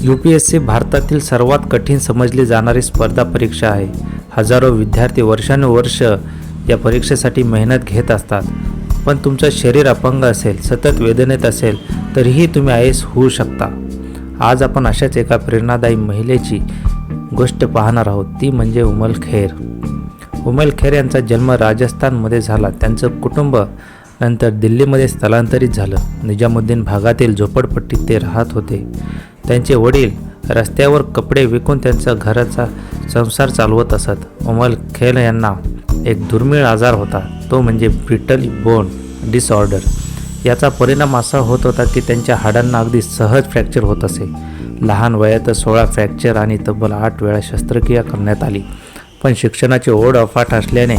U P S C भारतातील सर्वात कठीण समजली जाणारी स्पर्धा परीक्षा आहे. हजारो विद्यार्थी वर्षानुवर्ष या परीक्षेसाठी मेहनत घेत असतात. पण तुमचं शरीर अपंग असेल सतत वेदनेत असेल तरीही तुम्ही आय एस होऊ शकता. आज आपण अशाच एका प्रेरणादायी महिलेची गोष्ट पाहणार आहोत. ती म्हणजे उमल खेर. उमल खेर यांचा जन्म राजस्थानमध्ये झाला. त्यांचं कुटुंब नंतर दिल्लीमध्ये स्थलांतरित झालं. निजामुद्दीन भागातील झोपडपट्टीत ते राहत होते. त्यांचे वडील रस्त्यावर कपडे विकून त्यांचा घराचा संसार चालवत असत. उमल खेल यांना एक दुर्मिळ आजार होता. तो म्हणजे ब्रिटल बोन डिसऑर्डर याचा परिणाम असा होत होता की त्यांच्या हाडांना अगदी सहज फ्रॅक्चर होत असे. लहान वयातच सोळा फ्रॅक्चर आणि तब्बल आठ वेळा शस्त्रक्रिया करण्यात आली. पण शिक्षणाची ओढ अफाट असल्याने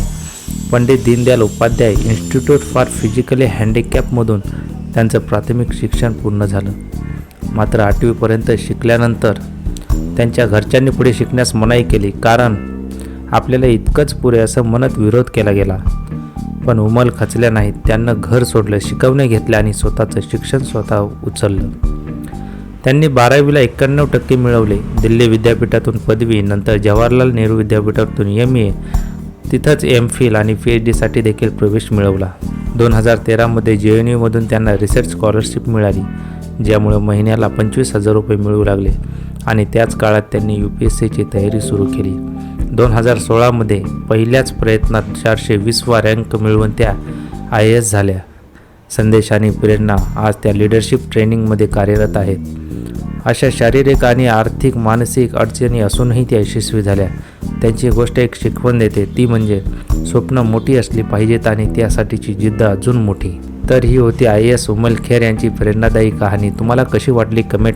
Pandit Deendayal Upadhyay institute for physically हँडिकॅपमधून त्यांचं प्राथमिक शिक्षण पूर्ण झालं. मात्र आठवीपर्यंत शिकल्यानंतर त्यांच्या घरच्यांनी पुढे शिकण्यास मनाई केली. कारण आपल्याला इतकंच पुरे असं मनात विरोध केला गेला. पण उमल खचल्या नाहीत. त्यांना घर सोडलं शिकवणे घेतले आणि स्वतःचं शिक्षण स्वतः उचललं. त्यांनी बारावीला एक्क्याण्णव टक्के मिळवले. दिल्ली विद्यापीठातून पदवी नंतर जवाहरलाल नेहरू विद्यापीठातून एम ए तिथंच एम फिल आणि पी एच डीसाठी देखील प्रवेश मिळवला. दोन हजार तेरामध्ये जे एन यूमधून त्यांना रिसर्च स्कॉलरशिप मिळाली ज्यामुळे महिन्याला पंचवीस हजार रुपये मिळू लागले आणि त्याच काळात त्यांनी यू पी एस सीची तयारी सुरू केली. दोन हजार सोळामध्ये पहिल्याच प्रयत्नात चारशे वीसवा रँक मिळवून त्या आय एस झाल्या. संदेश आणि प्रेरणा आज त्या लिडरशिप ट्रेनिंगमध्ये कार्यरत आहेत. अशा शारीरिक आणि आर्थिक मानसिक अडचणी असूनही त्या यशस्वी झाल्या. त्यांची गोष्ट एक शिकवण देते ती म्हणजे स्वप्न मोठी असली पाहिजेत आणि त्यासाठीची जिद्द अजून मोठी. तर ही होती आय एस उमल खेर यांची प्रेरणादायी कहाणी. तुम्हाला कशी वाटली कमेंट